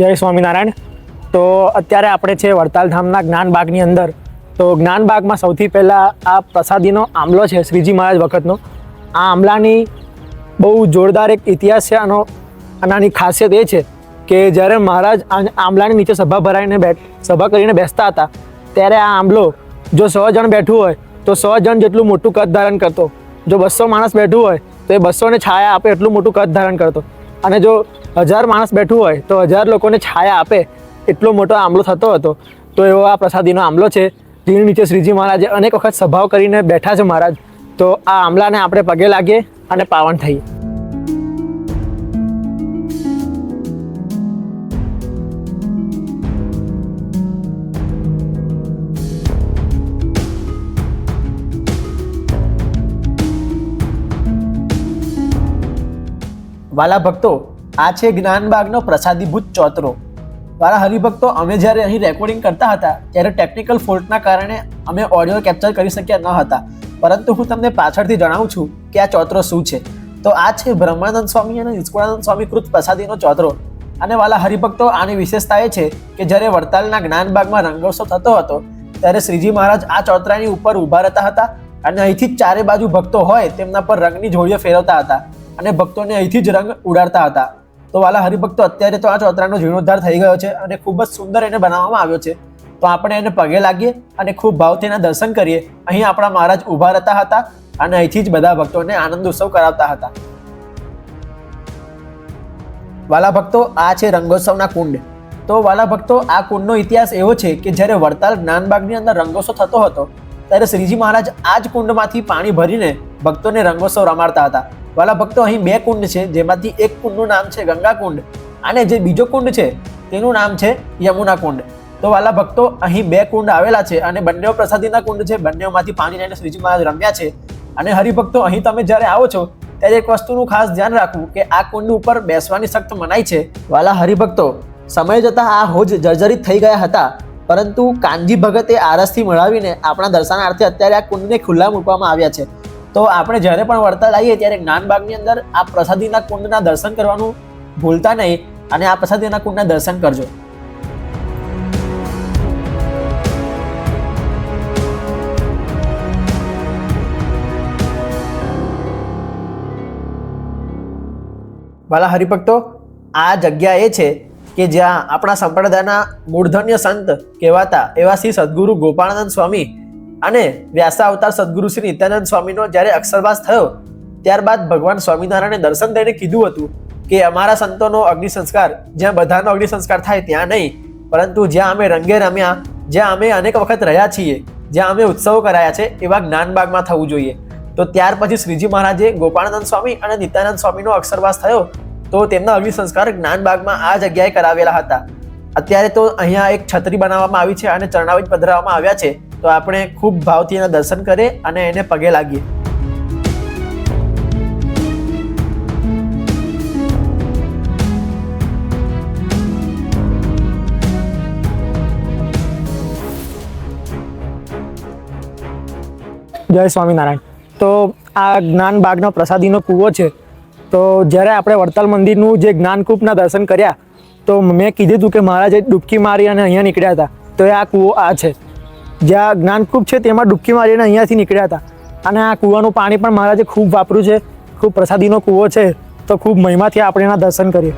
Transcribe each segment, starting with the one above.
જય સ્વામિનારાયણ. તો અત્યારે આપણે છે વડતાલ ધામના જ્ઞાનબાગની અંદર. તો જ્ઞાનબાગમાં સૌથી પહેલાં આ પ્રસાદીનો આમલો છે, શ્રીજી મહારાજ વખતનો. આ આંબલાની બહુ જોરદાર એક ઇતિહાસ છે, આનો આનાની ખાસિયત એ છે કે જ્યારે મહારાજ આંબલાની નીચે સભા ભરાઈને બેઠ સભા કરીને બેસતા હતા, ત્યારે આ આંબલો જો સો જણ બેઠું હોય, તો સો જણ જેટલું મોટું કદ ધારણ કરતો. જો બસો માણસ બેઠું હોય, તો એ બસોને છાયા આપે એટલું મોટું કદ ધારણ કરતો. અને જો હજાર માણસ બેઠું હોય તો હજાર લોકોને છાયા આપે. એટલો મોટો આમલો થતો હતો. તો એવો આ પ્રસાદીનો આમલો છે. જેની નીચે શ્રીજી મહારાજે અનેક વખત સભાવ કરીને બેઠા છે મહારાજ. તો આ આમલાને આપણે પગે લાગીએ અને પાવન થઈએ. વાલા ભક્તો આ છે જ્ઞાનબાગનો પ્રસાદીભૂત ચોતરો. વાલા હરિભક્તો, અમે જ્યારે અહીં રેકોર્ડિંગ કરતા હતા, ત્યારે ટેકનિકલ ફોલ્ટના કારણે અમે ઓડિયો કેપ્ચર કરી શક્યા ન હતા. પરંતુ હું તમને પાછળથી જણાવું છું કે આ ચોતરો શું છે. તો આ છે બ્રહ્માનંદ સ્વામી અને નિષ્કુળાનંદ સ્વામી કૃત પ્રસાદીનો ચોતરો. અને વાલા હરિભક્તો, આની વિશેષતા એ છે કે જ્યારે વડતાલના જ્ઞાનબાગમાં રંગોત્સવ થતો હતો, ત્યારે શ્રીજી મહારાજ આ ચોતરાની ઉપર ઊભા રહેતા હતા અને અહીંથી જ ચારે બાજુ ભક્તો હોય તેમના પર રંગની જોડીઓ ફેરવતા હતા અને ભક્તોને અહીંથી જ રંગ ઉડાડતા હતા. તો વાલા હરિભક્તો, અત્યારે તો આ ચોતરાનો જીર્ણોદ્ધાર થઈ ગયો છે અને ખૂબ જ સુંદર એને બનાવવામાં આવ્યો છે. તો આપણે એને પગે લાગીએ અને ખૂબ ભાવથી એના દર્શન કરીએ. અહીં આપણા મહારાજ ઊભા રહેતા હતા અને અહીંથી જ બધા ભક્તોને આનંદ ઉત્સવ કરાવતા હતા. વાલા ભક્તો, આ છે રંગોત્સવના કુંડ. તો વાલા ભક્તો, આ કુંડનો ઇતિહાસ એવો છે કે જ્યારે વડતાલ જ્ઞાનબાગની અંદર રંગોત્સવ થતો હતો, ત્યારે શ્રીજી મહારાજ આ જ કુંડમાંથી પાણી ભરીને ભક્તોને રંગોત્સવ રમાડતા હતા. વાલા ભક્તો, અહીં બે કુંડ છે, જેમાંથી એક કુંડનું નામ છે ગંગા કુંડ અને જે બીજો કુંડ છે, તેનું નામ છે યમુના કુંડ. તો વાલા ભક્તો, અહીં બે કુંડ આવેલા છે અને બંને પ્રસાદીના કુંડ છે બંનેમાંથી પાણી લઈને શ્રીજી મહારાજ રમ્યા છે. અને હરિભક્તો, અહીં તમે જ્યારે આવો છો, ત્યારે એક વસ્તુનું ખાસ ધ્યાન રાખવું કે આ કુંડ ઉપર બેસવાની સખ્ત મનાઈ છે. વાલા હરિભક્તો, સમય જતાં આ હોજ જર્જરિત થઈ ગયા હતા, પરંતુ કાનજી ભગતે આરસથી મળાવીને આપણા દર્શનાર્થે અત્યારે આ કુંડને ખુલ્લા મૂકવામાં આવ્યા છે. તો આપણે જ્યારે પણ વડતાલ આવીએ ત્યારે જ્ઞાનબાગની અંદર આ પ્રસાદીના કુંડના દર્શન કરવાનું ભૂલતા નહીં અને આ પ્રસાદીના કુંડના દર્શન કરજો. વાલા હરિભક્તો, આ જગ્યા એ છે કે જ્યાં આપણા સંપ્રદાયના મૂળધન્ય સંત કહેવાતા એવા શ્રી સદગુરુ ગોપાળાનંદ સ્વામી અને વ્યાસા અવતાર સદગુરુ શ્રી નિત્યાનંદ સ્વામીનો જ્યારે અક્ષરવાસ થયો, ત્યારબાદ ભગવાન સ્વામિનારાયણે દર્શન દઈને કીધું હતું કે અમારા સંતોનો અગ્નિ સંસ્કાર, જ્યાં બધાનો અગ્નિ સંસ્કાર થાય ત્યાં નહીં, પરંતુ જ્યાં અમે રંગે રમ્યા, જ્યાં અમે અનેક વખત રહ્યા છીએ, જ્યાં અમે ઉત્સવો કરાયા છે, એવા જ્ઞાનબાગમાં થવું જોઈએ. તો ત્યાર પછી શ્રીજી મહારાજે ગોપાળાનંદ સ્વામી અને નિત્યાનંદ સ્વામીનો અક્ષરવાસ થયો, તો તેમના અગ્નિ સંસ્કાર જ્ઞાનબાગમાં આ જગ્યાએ કરાવેલા હતા. અત્યારે તો અહીંયા એક છત્રી બનાવવામાં આવી છે અને ચરણાવી પધરાવવામાં આવ્યા છે. તો આપણે ખૂબ ભાવથી એના દર્શન કરીએ અને એને પગે લાગીએ. જય સ્વામિનારાયણ. તો આ જ્ઞાનબાગનો પ્રસાદીનો કૂવો છે. તો જ્યારે આપણે વડતાલ મંદિરનું જે જ્ઞાનકૂપના દર્શન કર્યા, તો મેં કીધું હતું કે મહારાજે ડૂબકી મારી અને અહીંયા નીકળ્યા હતા. તો એ આ કૂવો આ છે. જ્યાં જ્ઞાનકૂપ છે તેમાં ડૂબકી મારીને અહીંયાથી નીકળ્યા હતા. અને આ કૂવાનું પાણી પણ મહારાજે ખૂબ વાપર્યું છે. ખૂબ પ્રસાદીનો કૂવો છે. તો ખૂબ મહિમાથી આપણે એના દર્શન કરીએ.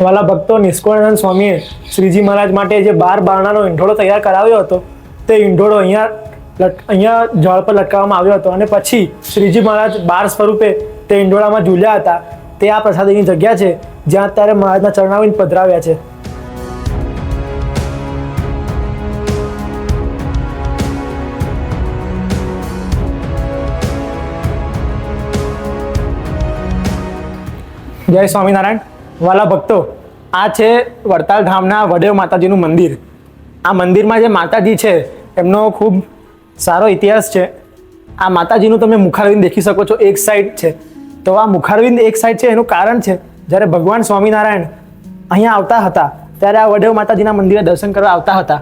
વાલા ભક્તો નિષ્કુળાનંદ સ્વામીએ શ્રીજી મહારાજ માટે જે બાર બારણાનો ઈંઢોળો તૈયાર કરાવ્યો હતો, તે ઈંઢોળો અહીંયા અહીંયા જળ પર લટકાવવામાં આવ્યો હતો અને પછી શ્રીજી મહારાજ બાર સ્વરૂપે તે ઈંડોળામાં ઝૂલ્યા હતા. તે આ પ્રસાદીની જગ્યા છે, જ્યાં અત્યારે મહારાજના ચરણાવીને પધરાવ્યા છે. જય સ્વામિનારાયણ. વાલા ભક્તો, આ છે વડતાલ ધામના વડેવ માતાજીનું મંદિર. આ મંદિરમાં જે માતાજી છે, એમનો ખૂબ સારો ઇતિહાસ છે. આ માતાજીનું તમે મુખારવિંદ દેખી શકો છો, એક સાઈડ છે. તો આ મુખારવિંદ એક સાઈડ છે, એનું કારણ છે, જ્યારે ભગવાન સ્વામિનારાયણ અહીંયા આવતા હતા, ત્યારે આ વડેવ માતાજીના મંદિરે દર્શન કરવા આવતા હતા.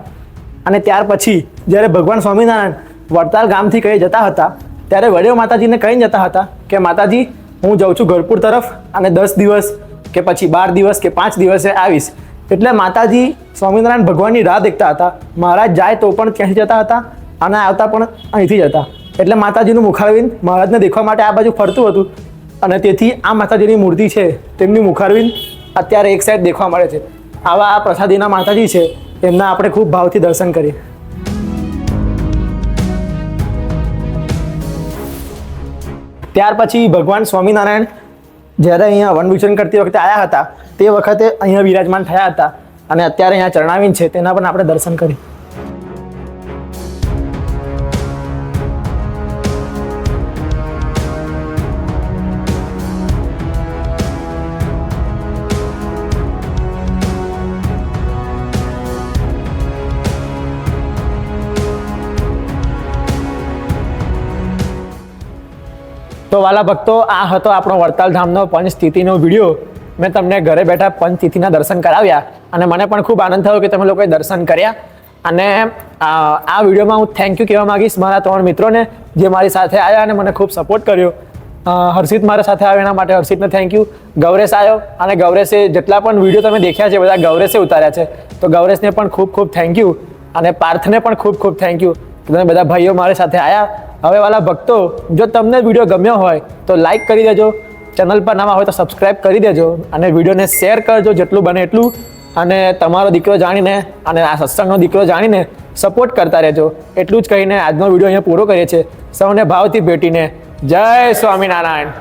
અને ત્યાર પછી, જ્યારે ભગવાન સ્વામિનારાયણ વડતાલ ગામથી કહી જતા હતા, ત્યારે વડેવ માતાજીને કહીને જતા હતા કે, માતાજી, હું જાઉં છું ગરપુર તરફ અને દસ દિવસ કે પછી બાર દિવસ કે પાંચ દિવસે આવીશ. એટલે માતાજી સ્વામિનારાયણ ભગવાનની રાહ દેખતા હતા. મહારાજ જાય તો પણ ત્યાંથી જતા હતા અને આવતા પણ અહીંથી જતા. એટલે માતાજીનું મુખારવિંદ મહારાજને દેખવા માટે આ બાજુ ફરતું હતું. અને તેથી આ માતાજીની મૂર્તિ છે તેમની મુખારવિંદ અત્યારે એક સાઈડ દેખવા મળે છે. આવા આ પ્રસાદીના માતાજી છે. એમના આપણે ખૂબ ભાવથી દર્શન કરીએ. ત્યાર પછી ભગવાન સ્વામિનારાયણ જ્યારે અહીંયા વનભૂષણ કરતી વખતે આવ્યા હતા, તે વખતે અહીંયા વિરાજમાન થયા હતા. અને અત્યારે અહીંયા ચરણાવીન છે, તેના પણ આપણે દર્શન કરી. તો વાલા ભક્તો, આ હતો આપણો વડતાલ ધામનો પંચતિથિનો વીડિયો. મેં તમને ઘરે બેઠા પંચતિથિના દર્શન કરાવ્યા અને મને પણ ખૂબ આનંદ થયો કે તમે લોકોએ દર્શન કર્યા. અને આ વિડીયોમાં હું થેન્ક યુ કહેવા માંગીશ મારા ત્રણ મિત્રોને જે મારી સાથે આવ્યા અને મને ખૂબ સપોર્ટ કર્યો. હર્ષિત મારા સાથે આવ્યા એના માટે હર્ષિતને થેન્ક યુ ગૌરેશ આવ્યો અને ગૌરેશે જેટલા પણ વીડિયો તમે દેખ્યા છે, બધા ગૌરેશે ઉતાર્યા છે. તો ગૌરેશને પણ ખૂબ ખૂબ થેન્ક યુ અને પાર્થને પણ ખૂબ ખૂબ થેન્ક યુ તમે બધા ભાઈઓ મારી સાથે આવ્યા હવે વાલા ભક્તો, જો તમને વીડિયો ગમ્યો હોય, તો લાઈક કરી દેજો. ચેનલ પર નવા હોય તો સબસ્ક્રાઈબ કરી દેજો અને વિડીયોને શેર કરજો જેટલું બને એટલું. અને તમારો દીકરો જાણીને અને આ સત્સંગનો દીકરો જાણીને સપોર્ટ કરતા રહેજો. એટલું જ કહીને આજનો વીડિયો અહીંયા પૂરો કરીએ છીએ. સૌને ભાવથી ભેટીને. જય સ્વામિનારાયણ.